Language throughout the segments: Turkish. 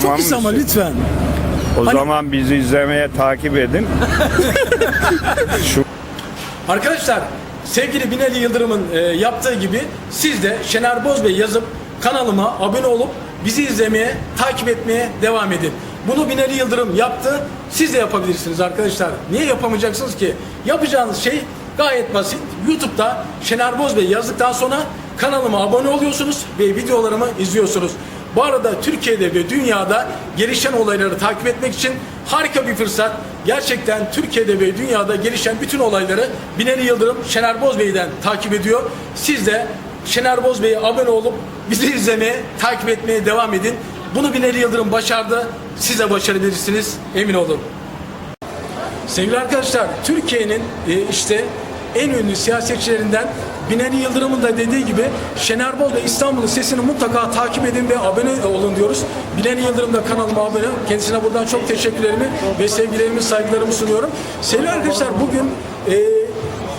Çok kısa ama lütfen. O Hani- zaman bizi izlemeye takip edin. Şu Arkadaşlar sevgili Binali Yıldırım'ın e, yaptığı gibi siz de Şener Bozbey yazıp kanalıma abone olup bizi izlemeye, takip etmeye devam edin. Bunu Binali Yıldırım yaptı. Siz de yapabilirsiniz arkadaşlar. Niye yapamayacaksınız ki? Yapacağınız şey gayet basit. YouTube'da Şener Bozbey yazdıktan sonra kanalıma abone oluyorsunuz ve videolarımı izliyorsunuz. Bu arada Türkiye'de ve dünyada gelişen olayları takip etmek için harika bir fırsat. Gerçekten Türkiye'de ve dünyada gelişen bütün olayları Binali Yıldırım Şener Bozbey'den takip ediyor. Siz de Şener Bozbey'e abone olup bizi izlemeye, takip etmeye devam edin. Bunu Binali Yıldırım başardı. Siz de başarabilirsiniz. Emin olun. Sevgili arkadaşlar, Türkiye'nin e, işte en ünlü siyasetçilerinden Binali Yıldırım'ın da dediği gibi Şener ve İstanbul'un sesini mutlaka takip edin ve abone olun diyoruz. Binali Yıldırım da kanalıma abone. Kendisine buradan çok teşekkürlerimi ve sevgilerimi, saygılarımı sunuyorum. Sevgili arkadaşlar bugün e,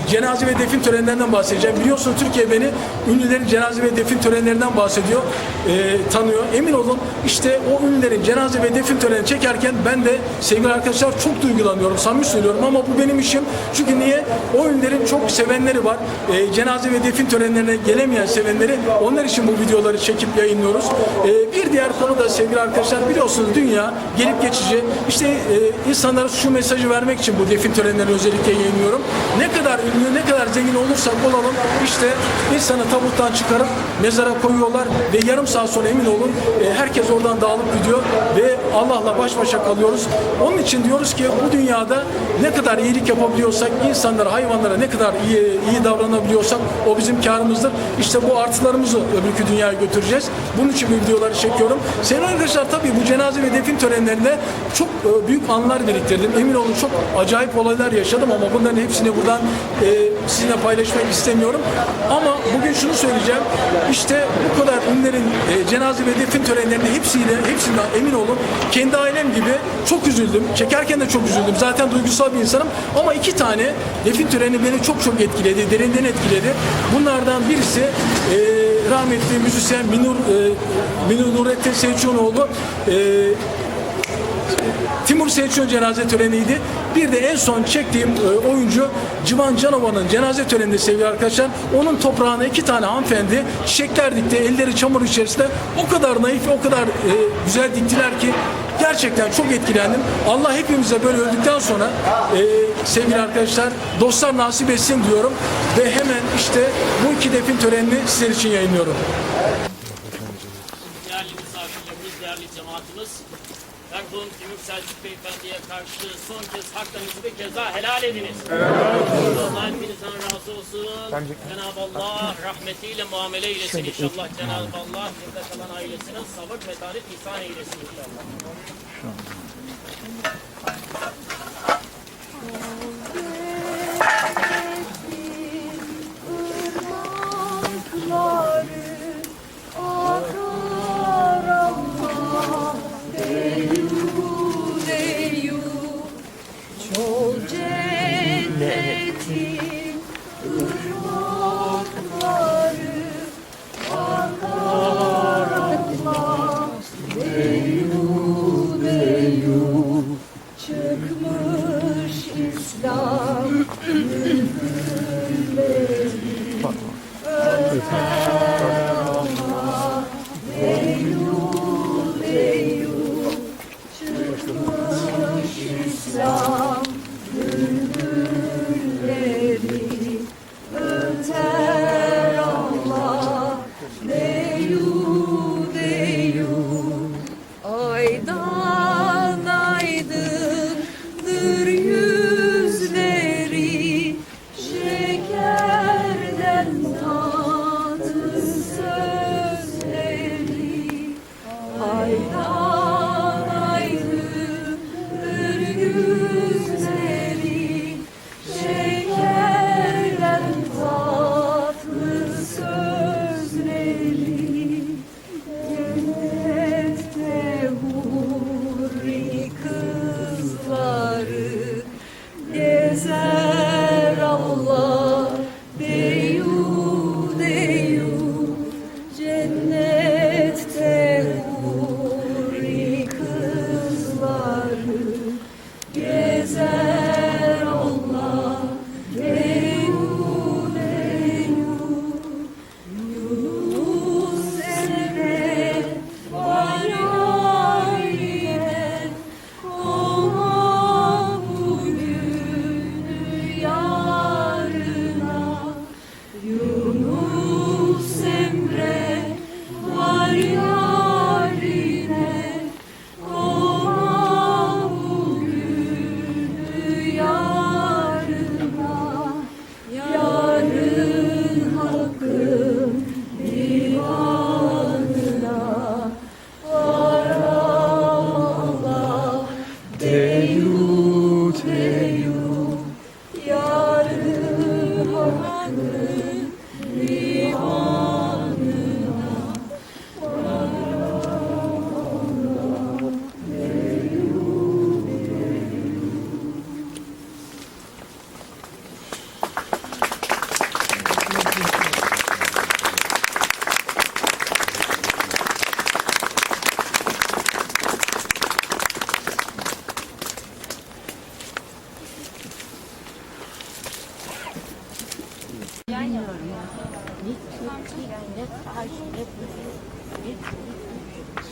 cenaze ve defin törenlerinden bahsedeceğim. Biliyorsunuz Türkiye beni ünlülerin cenaze ve defin törenlerinden bahsediyor, e, tanıyor. Emin olun işte o ünlülerin cenaze ve defin törenini çekerken ben de sevgili arkadaşlar çok duygulanıyorum, samimi söylüyorum ama bu benim işim. Çünkü niye? O ünlülerin çok sevenleri var. E, cenaze ve defin törenlerine gelemeyen sevenleri, onlar için bu videoları çekip yayınlıyoruz. E, bir diğer konu da sevgili arkadaşlar biliyorsunuz dünya gelip geçici. İşte e, insanlara şu mesajı vermek için bu defin törenlerini özellikle yayınlıyorum. Ne kadar ne kadar zengin olursak olalım işte insanı tabuttan çıkarıp mezara koyuyorlar ve yarım saat sonra emin olun e, herkes oradan dağılıp gidiyor ve Allah'la baş başa kalıyoruz. Onun için diyoruz ki bu dünyada ne kadar iyilik yapabiliyorsak, insanlara, hayvanlara ne kadar iyi, iyi davranabiliyorsak o bizim karımızdır. İşte bu artılarımızı öbürkü dünyaya götüreceğiz. Bunun için bu videoları çekiyorum. Sevgili arkadaşlar tabii bu cenaze ve defin törenlerinde çok e, büyük anlar biriktirdim. Emin olun çok acayip olaylar yaşadım ama bunların hepsini buradan e, sizinle paylaşmak istemiyorum. Ama bugün şunu söyleyeceğim. İşte bu kadar ünlerin e, cenaze ve defin törenlerinde hepsiyle, hepsinden emin olun kendi ailem gibi çok üzüldüm. Çekerken de çok üzüldüm. Zaten duygusal bir insanım. Ama iki tane defin töreni beni çok çok etkiledi. Derinden etkiledi. Bunlardan birisi e, rahmetli müzisyen Minur, e, Minur Nurettin Selçunoğlu e, Timur Selçuk'un cenaze töreniydi. Bir de en son çektiğim e, oyuncu Civan Canova'nın cenaze töreninde sevgili arkadaşlar. Onun toprağına iki tane hanımefendi çiçekler dikti. Elleri çamur içerisinde. O kadar naif, o kadar e, güzel diktiler ki gerçekten çok etkilendim. Allah hepimize böyle öldükten sonra e, sevgili arkadaşlar dostlar nasip etsin diyorum. Ve hemen işte bu iki defin törenini sizler için yayınlıyorum. değerli misafirlerimiz, değerli cemaatimiz, merhum Timur Selçuk Beyefendi'ye karşı son kez haklarınızı bir kez daha helal ediniz. Allah hepinizden razı olsun. Cenab-ı Allah rahmetiyle muamele eylesin inşallah. Cenab-ı Allah geride kalan ailesine sabır ve tarif ihsan eylesin inşallah.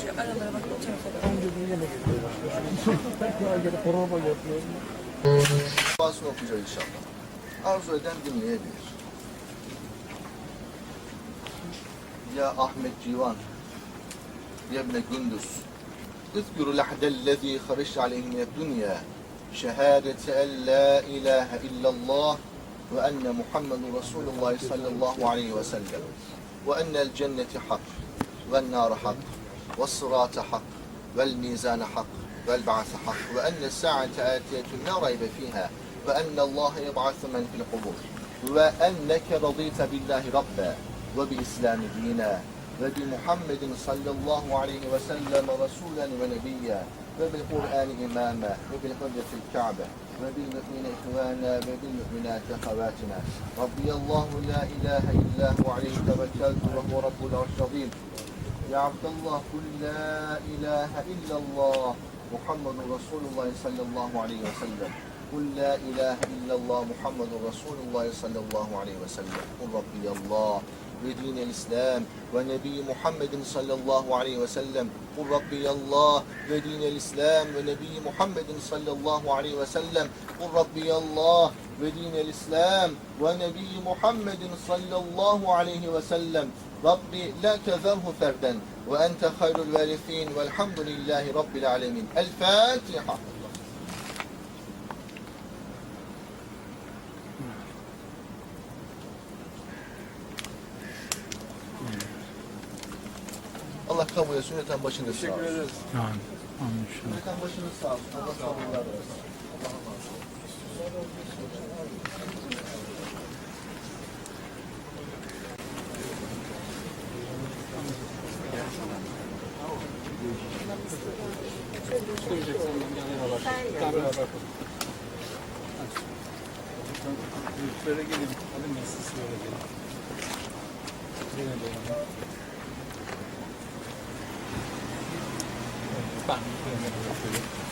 Şu aralara bak bu tarafa. Duasını okuyacağız inşallah. Arzu eden dinleyebilir. Ya Ahmet Civan, Ya ابن Gündüz, اذكر العهد الذي خرجت عليه من الدنيا شهادة أن لا إله إلا الله وأن محمد رسول الله صلى الله عليه وسلم وأن الجنة حق والنار حق والصراط حق والميزان حق والبعث حق وأن الساعة آتية لا ريب فيها وأن الله يبعث من في القبور وأنك رضيت بالله ربا. وبالإسلام دينا وبمحمد صلى الله عليه وسلم رسولا ونبيا وبالقرآن إماما وبالحجة الكعبة وبالمؤمنين إخوانا وبالمؤمنات أخواتنا ربي الله لا إله إلا هو عليه توكلت وهو رب العرش العظيم يا عبد الله قل لا إله إلا الله محمد رسول الله صلى الله عليه وسلم قل لا إله إلا الله محمد رسول الله صلى الله عليه وسلم قل ربي الله ودين الإسلام ونبي محمد صلى الله عليه وسلم. قل ربي الله ودين الإسلام ونبي محمد صلى الله عليه وسلم. قل ربي الله ودين الإسلام ونبي محمد صلى الله عليه وسلم. ربي لا تذره فردا وأنت خير الوارثين والحمد لله رب العالمين. الفاتحة. Allah kabul etsin. Yöneten başınız sağ olsun. Yöneten başınız sağ olsun. Allah sabırlar versin. Allah'a emanet olun. Büyüklere gelin. Alın ben siz böyle gelin. Gelin de